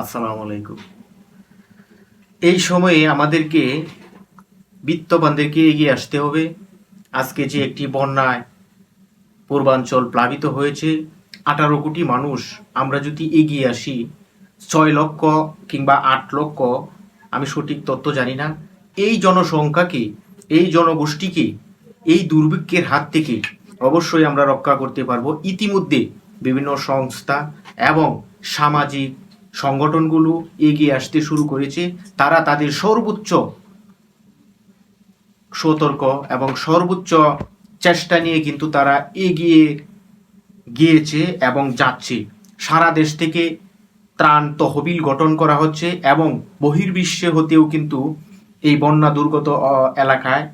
আসসালামু আলাইকুম এই সময়ে আমাদেরকে বিত্তবানদেরকে এগিয়ে আসতে হবে। আজকে যে একটি বন্যায় পূর্বাঞ্চল প্লাবিত হয়েছে, আঠারো কোটি মানুষ, আমরা যদি এগিয়ে আসি, ছয় লক্ষ কিংবা আট লক্ষ, আমি সঠিক তথ্য জানি না, এই জনসংখ্যাকে, এই জনগোষ্ঠীকে, এই দুর্ভিক্ষের হাত থেকে অবশ্যই আমরা রক্ষা করতে পারব। ইতিমধ্যে বিভিন্ন সংস্থা এবং সামাজিক সংগঠনগুলো এগিয়ে আসতে শুরু করেছে। তারা তাদের সর্বোচ্চ সতর্ক এবং সর্বোচ্চ চেষ্টা নিয়ে কিন্তু তারা এগিয়ে গিয়েছে এবং যাচ্ছে। সারা দেশ থেকে ত্রাণ তহবিল গঠন করা হচ্ছে এবং বহির্বিশ্বে হতেও কিন্তু এই বন্যা দুর্গত এলাকায়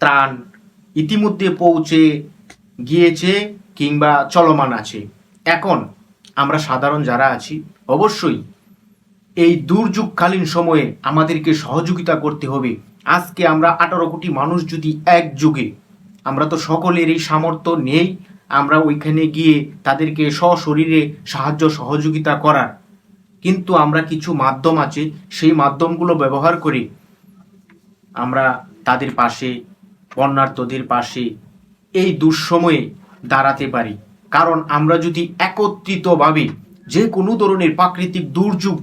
ত্রাণ ইতিমধ্যে পৌঁছে গিয়েছে কিংবা চলমান আছে। এখন আমরা সাধারণ যারা আছি, অবশ্যই এই দুর্যোগকালীন সময়ে আমাদেরকে সহযোগিতা করতে হবে। আজকে আমরা আঠারো কোটি মানুষ যদি একযোগে আমরা তো সকলের এই সামর্থ্য নেই, আমরা ওইখানে গিয়ে তাদেরকে সশরীরে সাহায্য, সহযোগিতা করার। কিন্তু আমরা কিছু মাধ্যম আছে, সেই মাধ্যমগুলো ব্যবহার করে আমরা তাদের পাশে বন্যার্থদের পাশে এই দুঃসময়ে দাঁড়াতে পারি। কারণ আমরা যদি একত্রিতভাবে যে কোনো ধরনের প্রাকৃতিক দুর্যোগ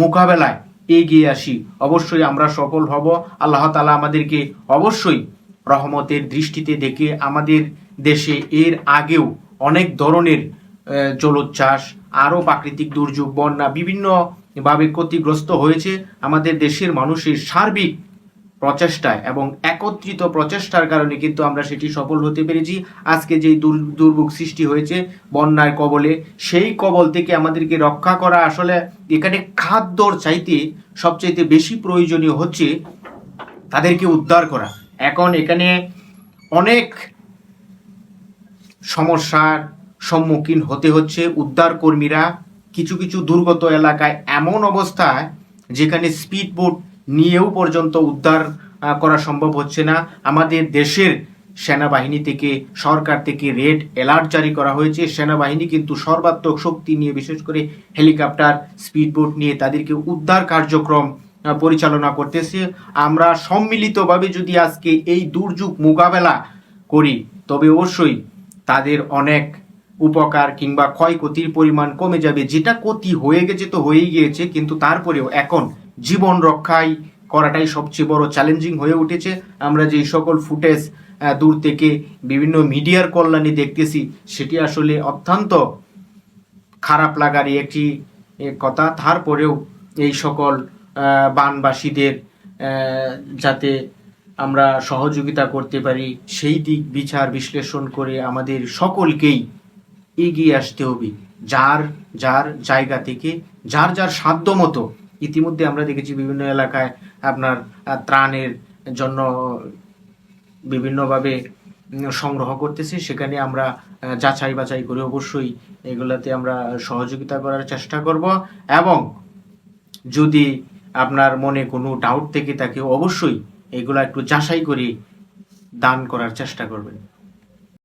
মোকাবেলায় এগিয়ে আসি, অবশ্যই আমরা সফল হব। আল্লাহ তালা আমাদেরকে অবশ্যই রহমতের দৃষ্টিতে দেখে আমাদের দেশে এর আগেও অনেক ধরনের জলোচ্ছ্বাস, আরও প্রাকৃতিক দুর্যোগ, বন্যা বিভিন্নভাবে ক্ষতিগ্রস্ত হয়েছে। আমাদের দেশের মানুষের সার্বিক প্রচেষ্টায় এবং একত্রিত প্রচেষ্টার কারণে কিন্তু আমরা সেটি সফল হতে পেরেছি। আজকে যেই দুর- দুর্ভোগ সৃষ্টি হয়েছে বন্যার কবলে, সেই কবল থেকে আমাদেরকে রক্ষা করা আসলে এখানে খাদ্যর চাইতে সবচাইতে বেশি প্রয়োজনীয় হচ্ছে তাদেরকে উদ্ধার করা। এখন এখানে অনেক সমস্যার সম্মুখীন হতে হচ্ছে উদ্ধার কর্মীরা কিছু কিছু দুর্গত এলাকায় এমন অবস্থায় যেখানে স্পিড বোট নিয়েও পর্যন্ত উদ্ধার করা সম্ভব হচ্ছে না। আমাদের দেশের সেনাবাহিনী থেকে, সরকার থেকে রেড অ্যালার্ট জারি করা হয়েছে। সেনাবাহিনী কিন্তু সর্বাত্মক শক্তি নিয়ে, বিশেষ করে হেলিকপ্টার স্পিড বোট নিয়ে তাদেরকে উদ্ধার কার্যক্রম পরিচালনা করতেছে। আমরা সম্মিলিতভাবে যদি আজকে এই দুর্যোগ মোকাবেলা করি, তবে অবশ্যই তাদের অনেক উপকার কিংবা ক্ষয়ক্ষতির পরিমাণ কমে যাবে। যেটা ক্ষতি হয়ে গেছে তো হয়েই গিয়েছে, কিন্তু তারপরেও এখন জীবন রক্ষাই করাটাই সবচেয়ে বড় চ্যালেঞ্জিং হয়ে উঠেছে। আমরা যে সকল ফুটেজ দূর থেকে বিভিন্ন মিডিয়ার কল্যাণে দেখতেছি, সেটি আসলে অত্যন্ত খারাপ লাগারই একটি কথা। তারপরেও এই সকল বানবাসীদের যাতে আমরা সহযোগিতা করতে পারি, সেই দিক বিচার বিশ্লেষণ করে আমাদের সকলকেই এগিয়ে আসতে হবে। যার যার জায়গা থেকে, যার যার সাধ্য মতো ইতিমধ্যে আমরা দেখেছি বিভিন্ন এলাকায় আপনার ত্রাণের জন্য বিভিন্নভাবে সংগ্রহ করতেছি। সেখানে আমরা যাচাই বাছাই করে অবশ্যই এগুলাতে আমরা সহযোগিতা করার চেষ্টা করব। এবং যদি আপনার মনে কোনো ডাউট থেকে থাকে, অবশ্যই এগুলা একটু যাচাই করে দান করার চেষ্টা করবেন।